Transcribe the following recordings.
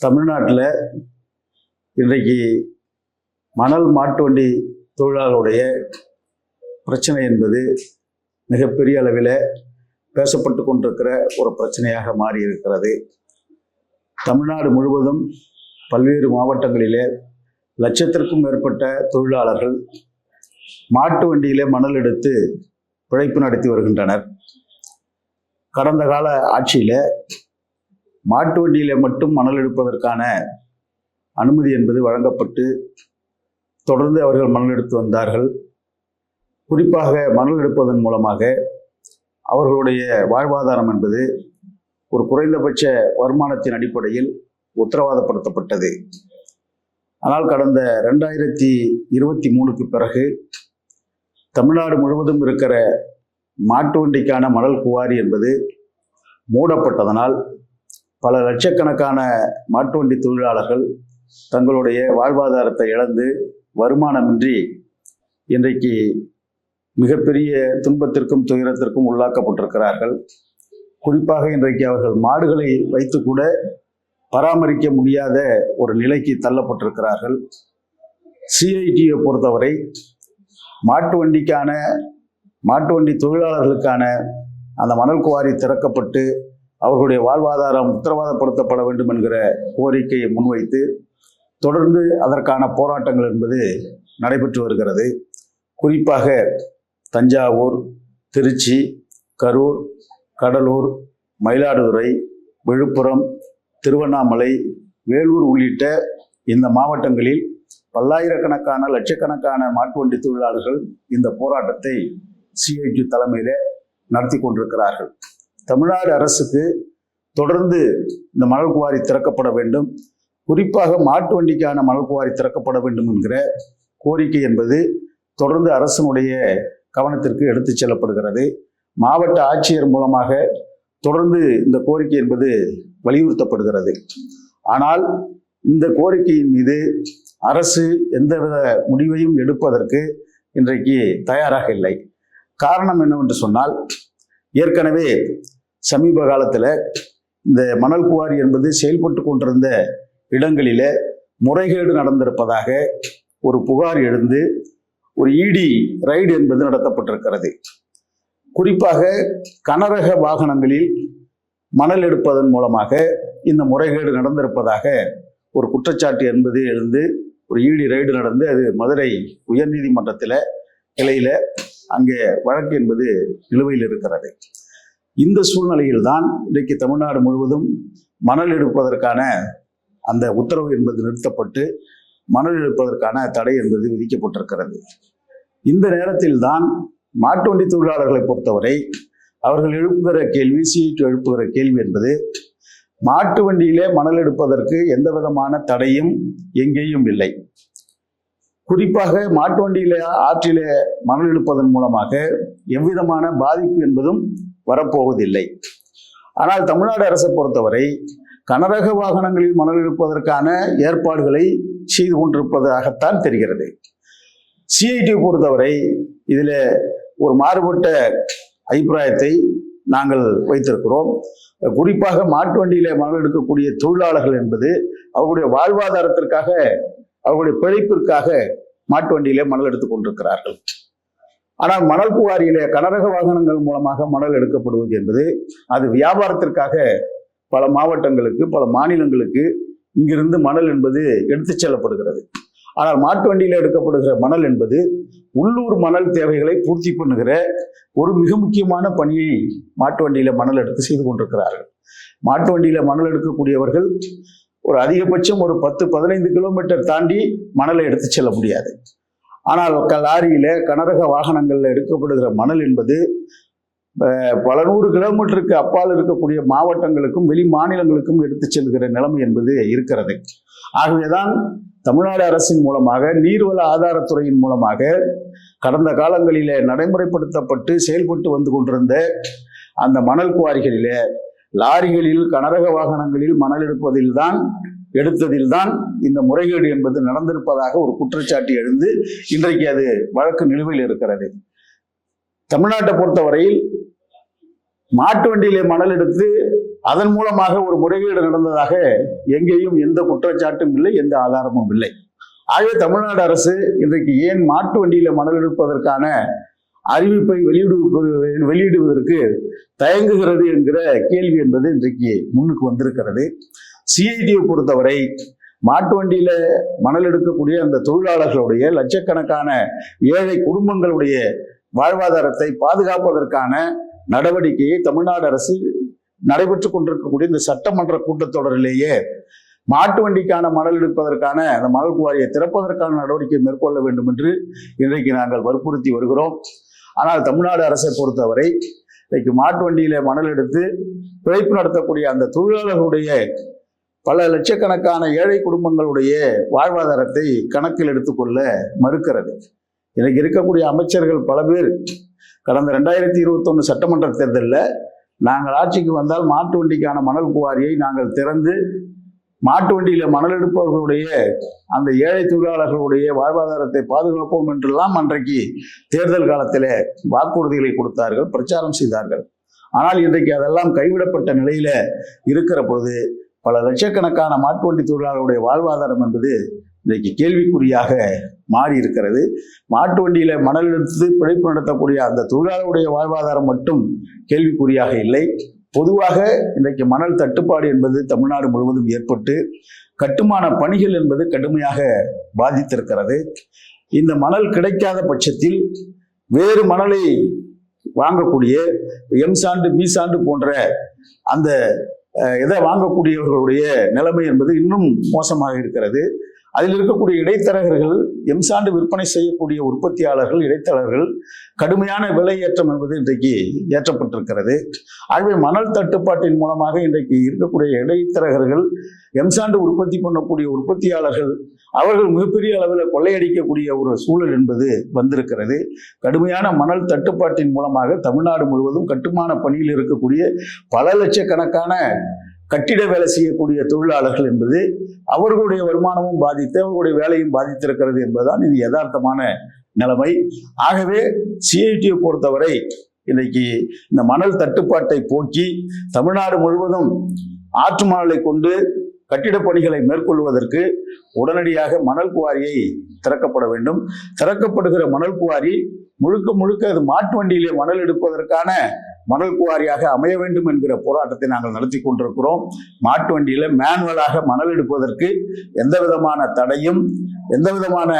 தமிழ்நாட்டில் இன்றைக்கு மணல் மாட்டு வண்டி தொழிலாளருடைய பிரச்சனை என்பது மிகப்பெரிய அளவில் பேசப்பட்டு கொண்டிருக்கிற ஒரு பிரச்சனையாக மாறி இருக்கிறது தமிழ்நாடு முழுவதும் பல்வேறு மாவட்டங்களிலே லட்சத்திற்கும் மேற்பட்ட தொழிலாளர்கள் மாட்டு வண்டியிலே மணல் எடுத்து பிழைப்பு நடத்தி வருகின்றனர். கடந்த கால ஆட்சியில் மாட்டு வண்டியில மட்டும் மணல் எடுப்பதற்கான அனுமதி என்பது வழங்கப்பட்டு தொடர்ந்து அவர்கள் மணல் எடுத்து வந்தார்கள். குறிப்பாக மணல் எடுப்பதன் மூலமாக அவர்களுடைய வாழ்வாதாரம் என்பது ஒரு குறைந்தபட்ச வருமானத்தின் அடிப்படையில் உத்தரவாதப்படுத்தப்பட்டது. ஆனால் கடந்த ரெண்டாயிரத்தி இருபத்தி மூணுக்கு பிறகு தமிழ்நாடு முழுவதும் இருக்கிற மாட்டு வண்டிக்கான மணல் குவாரி என்பது மூடப்பட்டதனால் பல லட்சக்கணக்கான மாட்டுவண்டி தொழிலாளர்கள் தங்களுடைய வாழ்வாதாரத்தை இழந்து வருமானமின்றி இன்றைக்கு மிகப்பெரிய துன்பத்திற்கும் துயரத்திற்கும் உள்ளாக்கப்பட்டிருக்கிறார்கள். குறிப்பாக இன்றைக்கு அவர்கள் மாடுகளை வைத்து கூட பராமரிக்க முடியாத ஒரு நிலைக்கு தள்ளப்பட்டிருக்கிறார்கள். சிஐடியை பொறுத்தவரை மாட்டு வண்டிக்கான மாட்டு வண்டி தொழிலாளர்களுக்கான அந்த மணல் குவாரி திறக்கப்பட்டு அவர்களுடைய வாழ்வாதாரம் உத்தரவாதப்படுத்தப்பட வேண்டும் என்கிற கோரிக்கையை முன்வைத்து தொடர்ந்து அதற்கான போராட்டங்கள் என்பது நடைபெற்று வருகிறது. குறிப்பாக தஞ்சாவூர் திருச்சி கரூர் கடலூர் மயிலாடுதுறை விழுப்புரம் திருவண்ணாமலை வேலூர் உள்ளிட்ட இந்த மாவட்டங்களில் பல்லாயிரக்கணக்கான லட்சக்கணக்கான மாட்டுவண்டி தொழிலாளர்கள் இந்த போராட்டத்தை சிஐடி தலைமையில் நடத்தி கொண்டிருக்கிறார்கள். தமிழ்நாடு அரசுக்கு தொடர்ந்து இந்த மணல் குவாரி திறக்கப்பட வேண்டும். குறிப்பாக மாட்டு வண்டிக்கான மணல் குவாரி திறக்கப்பட வேண்டும் என்கிற கோரிக்கை என்பது தொடர்ந்து அரசனுடைய கவனத்திற்கு எடுத்துச் செல்லப்படுகிறது. மாவட்ட ஆட்சியர் மூலமாக தொடர்ந்து இந்த கோரிக்கை என்பது வலியுறுத்தப்படுகிறது. ஆனால் இந்த கோரிக்கையின் மீது அரசு எந்தவித முடிவையும் எடுப்பதற்கு இன்றைக்கு தயாராக இல்லை. காரணம் என்னவென்று சொன்னால் ஏற்கனவே சமீப காலத்தில் இந்த மணல் குவாரி என்பது செயல்பட்டு கொண்டிருந்த இடங்களில் முறைகேடு நடந்திருப்பதாக ஒரு புகார் எழுந்து ஒரு இடி ரைடு என்பது நடத்தப்பட்டிருக்கிறது. குறிப்பாக கனரக வாகனங்களில் மணல் எடுப்பதன் மூலமாக இந்த முறைகேடு நடந்திருப்பதாக ஒரு குற்றச்சாட்டு என்பது எழுந்து ஒரு ஈடி ரைடு நடந்து அது மதுரை உயர்நீதிமன்றத்தில் கிளையில் அங்கே வழக்கு என்பது நிலுவையில் இருக்கிறது. இந்த சூழ்நிலையில் தான் இன்றைக்கு தமிழ்நாடு முழுவதும் மணல் எடுப்பதற்கான அந்த உத்தரவு என்பது நிறுத்தப்பட்டு மணல் எடுப்பதற்கான தடை என்பது விதிக்கப்பட்டிருக்கிறது. இந்த நேரத்தில் தான் மாட்டு வண்டி தொழிலாளர்களை பொறுத்தவரை அவர்கள் எழுப்புகிற கேள்வி சீட்டு எழுப்புகிற கேள்வி என்பது மாட்டு வண்டியிலே மணல் எடுப்பதற்கு எந்த விதமான தடையும் எங்கேயும் இல்லை. குறிப்பாக மாட்டு வண்டியிலே ஆற்றிலே மணல் எடுப்பதன் மூலமாக எவ்விதமான பாதிப்பு என்பதும் வரப்போவதில்லை. ஆனால் தமிழ்நாடு அரசை பொறுத்தவரை கனரக வாகனங்களில் மணல் எடுப்பதற்கான ஏற்பாடுகளை செய்து கொண்டிருப்பதாகத்தான் தெரிகிறது. சிஐடி பொறுத்தவரை இதில் ஒரு மாறுபட்ட அபிப்பிராயத்தை நாங்கள் வைத்திருக்கிறோம். குறிப்பாக மாட்டு வண்டியில் மணல் எடுக்கக்கூடிய தொழிலாளர்கள் என்பது அவர்களுடைய வாழ்வாதாரத்திற்காக அவர்களுடைய பிழைப்பிற்காக மாட்டு வண்டியிலே மணல் எடுத்துக் கொண்டிருக்கிறார்கள். ஆனால் மணல் குவாரியிலே கனரக வாகனங்கள் மூலமாக மணல் எடுக்கப்படுவது என்பது அது வியாபாரத்திற்காக பல மாவட்டங்களுக்கு பல மாநிலங்களுக்கு இங்கிருந்து மணல் என்பது எடுத்துச் செல்லப்படுகிறது. ஆனால் மாட்டு வண்டியில் எடுக்கப்படுகிற மணல் என்பது உள்ளூர் மணல் தேவைகளை பூர்த்தி பண்ணுகிற ஒரு மிக முக்கியமான பணியை மாட்டு வண்டியில் மணல் எடுத்து செய்து கொண்டிருக்கிறார்கள். மாட்டு வண்டியில் மணல் எடுக்கக்கூடியவர்கள் ஒரு அதிகபட்சம் ஒரு பத்து பதினைந்து கிலோமீட்டர் தாண்டி மணலை எடுத்து செல்ல முடியாது. ஆனால் க- லாரியில கனரக வாகனங்களில் எடுக்கப்படுகிற மணல் என்பது பல நூறு கிலோமீட்டருக்கு அப்பால் இருக்கக்கூடிய மாவட்டங்களுக்கும் வெளி மாநிலங்களுக்கும் எடுத்து செல்கிற நிலைமை என்பது இருக்கிறது. ஆகவேதான் தமிழ்நாடு அரசின் மூலமாக நீர்வள ஆதாரத்துறையின் மூலமாக கடந்த காலங்களிலே நடைமுறைப்படுத்தப்பட்டு செயல்பட்டு வந்து கொண்டிருந்த அந்த மணல் குவாரிகளிலே லாரிகளில் கனரக வாகனங்களில் மணல் எடுப்பதில்தான் எடுத்ததில்தான் இந்த முறைகேடு என்பது நடந்திருப்பதாக ஒரு குற்றச்சாட்டு எழுந்து இன்றைக்கு அது வழக்கு நிலுவையில் இருக்கிறது. தமிழ்நாட்டை பொறுத்தவரையில் மாட்டு வண்டியிலே மணல் எடுத்து அதன் மூலமாக ஒரு முறைகேடு நடந்ததாக எங்கேயும் எந்த குற்றச்சாட்டும் இல்லை எந்த ஆதாரமும் இல்லை. ஆகவே தமிழ்நாடு அரசு இன்றைக்கு ஏன் மாட்டு வண்டியில மணல் எடுப்பதற்கான அறிவிப்பை வெளியிடுவது வெளியிடுவதற்கு தயங்குகிறது என்கிற கேள்வி என்பது இன்றைக்கு முன்னுக்கு வந்திருக்கிறது. சிஐடியை பொறுத்தவரை மாட்டு வண்டியில மணல் எடுக்கக்கூடிய அந்த தொழிலாளர்களுடைய லட்சக்கணக்கான ஏழை குடும்பங்களுடைய வாழ்வாதாரத்தை பாதுகாப்பதற்கான நடவடிக்கையை தமிழ்நாடு அரசு நடைபெற்று கொண்டிருக்கக்கூடிய இந்த சட்டமன்ற கூட்டத்தொடரிலேயே மாட்டு வண்டிக்கான மணல் எடுப்பதற்கான அந்த மணல் குவாரியை திறப்பதற்கான நடவடிக்கை மேற்கொள்ள வேண்டும் என்று இன்றைக்கு நாங்கள் வற்புறுத்தி வருகிறோம். ஆனால் தமிழ்நாடு அரசை பொறுத்தவரை இன்றைக்கு மாட்டு வண்டியில மணல் எடுத்து பிழைப்பு நடத்தக்கூடிய அந்த தொழிலாளர்களுடைய பல லட்சக்கணக்கான ஏழை குடும்பங்களுடைய வாழ்வாதாரத்தை கணக்கில் எடுத்துக்கொள்ள மறுக்கிறது. எனக்கு இருக்கக்கூடிய அமைச்சர்கள் பல பேர் கடந்த ரெண்டாயிரத்தி இருபத்தொன்று சட்டமன்ற தேர்தலில் நாங்கள் ஆட்சிக்கு வந்தால் மாட்டு வண்டிக்கான மணல் குவாரியை நாங்கள் திறந்து மாட்டு வண்டியில் மணல் எடுப்பவர்களுடைய அந்த ஏழை தொழிலாளர்களுடைய வாழ்வாதாரத்தை பாதுகாப்போம் என்றெல்லாம் அன்றைக்கு தேர்தல் காலத்தில் வாக்குறுதிகளை கொடுத்தார்கள் பிரச்சாரம் செய்தார்கள். ஆனால் இன்றைக்கு அதெல்லாம் கைவிடப்பட்ட நிலையில் இருக்கிற பொழுது பல லட்சக்கணக்கான மாட்டுவண்டி தொழிலாளருடைய வாழ்வாதாரம் என்பது இன்றைக்கு கேள்விக்குறியாக மாறி இருக்கிறது மாட்டு வண்டியில் மணல் எடுத்து பிழைப்பு நடத்தக்கூடிய அந்த தொழிலாளருடைய வாழ்வாதாரம் மட்டும் கேள்விக்குறியாக இல்லை. பொதுவாக இன்றைக்கு மணல் தட்டுப்பாடு என்பது தமிழ்நாடு முழுவதும் ஏற்பட்டு கட்டுமான பணிகள் என்பது கடுமையாக பாதித்திருக்கிறது. இந்த மணல் கிடைக்காத பட்சத்தில் வேறு மணலை வாங்கக்கூடிய எம் சாண்டு பி சாண்டு போன்ற அந்த இதை வாங்கக்கூடியவர்களுடைய நிலைமை என்பது இன்னும் மோசமாக இருக்கிறது. அதில் இருக்கக்கூடிய இடைத்தரகர்கள் எம்சாண்டு விற்பனை செய்யக்கூடிய உற்பத்தியாளர்கள் இடைத்தரகர்கள் கடுமையான விலை ஏற்றம் என்பது இன்றைக்கு ஏற்றப்பட்டிருக்கிறது. ஆகவே மணல் தட்டுப்பாட்டின் மூலமாக இன்றைக்கு இருக்கக்கூடிய இடைத்தரகர்கள் எம்சாண்டு உற்பத்தி பண்ணக்கூடிய உற்பத்தியாளர்கள் அவர்கள் மிகப்பெரிய அளவில் கொள்ளையடிக்கக்கூடிய ஒரு சூழல் என்பது வந்திருக்கிறது. கடுமையான மணல் தட்டுப்பாட்டின் மூலமாக தமிழ்நாடு முழுவதும் கட்டுமான பணியில் இருக்கக்கூடிய பல லட்சக்கணக்கான கட்டிட வேலை செய்யக்கூடிய தொழிலாளர்கள் என்பது அவர்களுடைய வருமானமும் பாதித்து அவர்களுடைய வேலையும் பாதித்திருக்கிறது என்பதுதான் இது யதார்த்தமான நிலைமை. ஆகவே சிஐடியை பொறுத்தவரை இன்னைக்கு இந்த மணல் தட்டுப்பாட்டை போக்கி தமிழ்நாடு முழுவதும் ஆற்று மணலை கொண்டு கட்டிடப் பணிகளை மேற்கொள்வதற்கு உடனடியாக மணல் குவாரியை திறக்கப்பட வேண்டும். திறக்கப்படுகிற மணல் குவாரி முழுக்க முழுக்க அது மாட்டு வண்டியிலே மணல் எடுப்பதற்கான மணல் குவாரியாக அமைய வேண்டும் என்கிற போராட்டத்தை நாங்கள் நடத்தி கொண்டிருக்கிறோம். மாட்டு வண்டியில் மேனுவலாக மணல் எடுப்பதற்கு எந்த விதமான தடையும் எந்த விதமான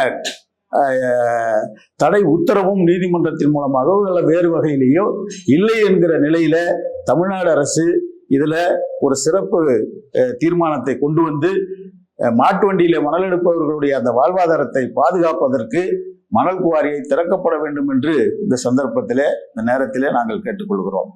தடை உத்தரவும் நீதிமன்றத்தின் மூலமாகவோ இல்லை வேறு வகையிலேயோ இல்லை என்கிற நிலையில தமிழ்நாடு அரசு இதில் ஒரு சிறப்பு தீர்மானத்தை கொண்டு வந்து மாட்டு வண்டியில மணல் எடுப்பவர்களுடைய அந்த வாழ்வாதாரத்தை பாதுகாப்பதற்கு மணல் குவாரியை திறக்கப்பட வேண்டும் என்று இந்த சந்தர்ப்பத்திலே இந்த நேரத்திலே நாங்கள் கேட்டுக்கொள்கிறோம்.